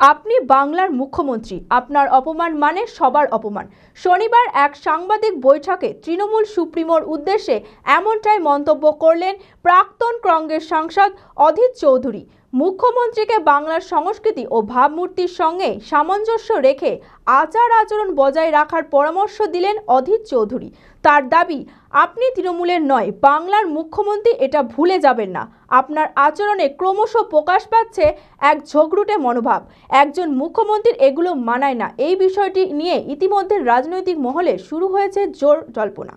আপনি বাংলার মুখ্যমন্ত্রী, আপনার অপমান মানে সবার অপমান। শনিবার এক সাংবাদিক বৈঠকে তৃণমূল সুপ্রিমোর উদ্দেশ্যে এমনটাই মন্তব্য করলেন প্রাক্তন কংগ্রেস সাংসদ অধীর চৌধুরী। মুখ্যমন্ত্রীকে বাংলার সংস্কৃতি ও ভাবমূর্তির সঙ্গে সামঞ্জস্য রেখে আচার আচরণ বজায় রাখার পরামর্শ দিলেন অধীর চৌধুরী। তার দাবি, আপনি তৃণমূলের নয়, বাংলার মুখ্যমন্ত্রী এটা ভুলে যাবেন না। আপনার আচরণে ক্রমশ প্রকাশ পাচ্ছে এক ঝগড়ুটে মনোভাব। একজন মুখ্যমন্ত্রীর এগুলো মানায় না। এই বিষয়টি নিয়ে ইতিমধ্যে রাজনৈতিক মহলে শুরু হয়েছে জোর জল্পনা।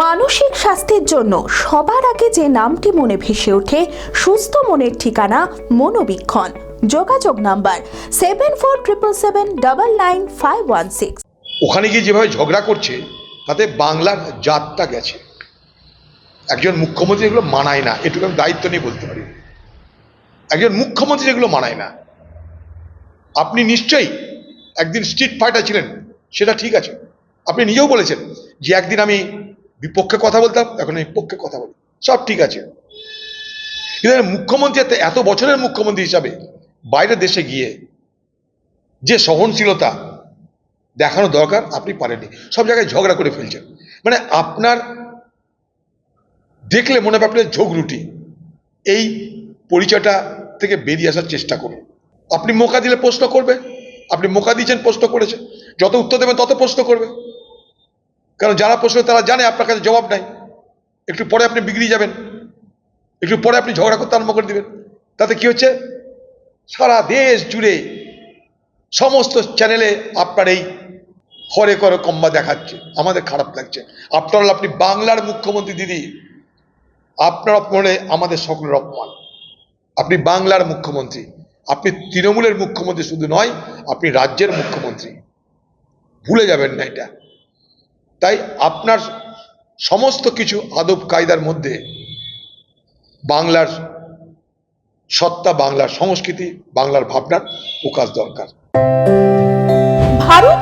মানসিক স্বাস্থ্যের জন্য সবার আগে যে নামটি মনে ভেসে ওঠে, সুস্থ মনের ঠিকানা মনোবীক্ষণ। যোগাযোগ number seven four triple seven double nine five one six ওখানে গিয়ে যেভাবে ঝগড়া করছে, তাতে বাংলার জাতটা গেছে। একজন মুখ্যমন্ত্রী এগুলো মানায় না, এটুকু আমি দায়িত্ব নিয়ে বলতে পারি। একজন মুখ্যমন্ত্রী এগুলো মানায় না। আপনি নিশ্চয়ই একদিন স্ট্রিট ফাইটার ছিলেন, সেটা ঠিক আছে। আপনি নিজেও বলেছেন যে একদিন আমি বিপক্ষে কথা বলতাম এখন আমি পক্ষে কথা বলি। সব ঠিক আছে। কিন্তু মুখ্যমন্ত্রী এত- বছরের মুখ্যমন্ত্রী হিসাবে বাইরের দেশে গিয়ে যে সহনশীলতা দেখানো দরকার, আপনি পারেননি। সব জায়গায় ঝগড়া করে ফেলছেন। মানে আপনার দেখলে মনে হবে আপনার ঝগড়ুটি এই পরিচয়টা থেকে বেরিয়ে আসার চেষ্টা করুন। আপনি মোকা দিলে প্রশ্ন করবে। আপনি মোকা দিয়েছেন, প্রশ্ন করেছে যত উত্তর দেবেন, তত প্রশ্ন করবে। কারণ যারা প্রশ্ন তারা জানে আপনার কাছে জবাব নাই। একটু পরে আপনি বিগড়ে যাবেন। একটু পরে আপনি ঝগড়া করতে আরম্ভ করে দেবেন। তাতে কি হচ্ছে? সারা দেশ জুড়ে সমস্ত চ্যানেলে আপনার এই হরে করে কম্বা দেখাচ্ছে। আমাদের খারাপ লাগছে। আপনার আপনি বাংলার মুখ্যমন্ত্রী দিদি। আপনার অপমানে আমাদের সকলের অপমান। আপনি বাংলার মুখ্যমন্ত্রী। আপনি তৃণমূলের মুখ্যমন্ত্রী শুধু নয়, আপনি রাজ্যের মুখ্যমন্ত্রী। ভুলে যাবেন না এটা। তাই আপনার সমস্ত কিছু আদব কায়দার মধ্যে বাংলার সত্তা, বাংলার সংস্কৃতি, বাংলার ভাবনার প্রকাশ দরকার।